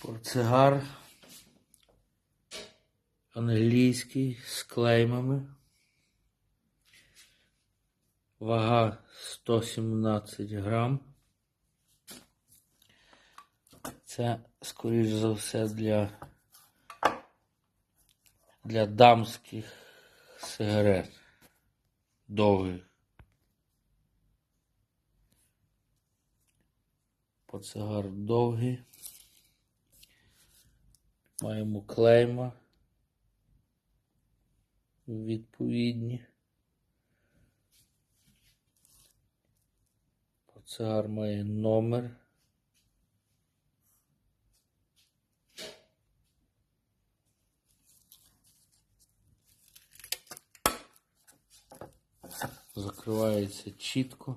Портсигар англійський з клеймами. Вага 117 грам. Це, скоріш за все, для, для дамських сигарет. Довгих. Портсигар довгий. Маємо клейма відповідні. Портсигар має номер. Закривається чітко.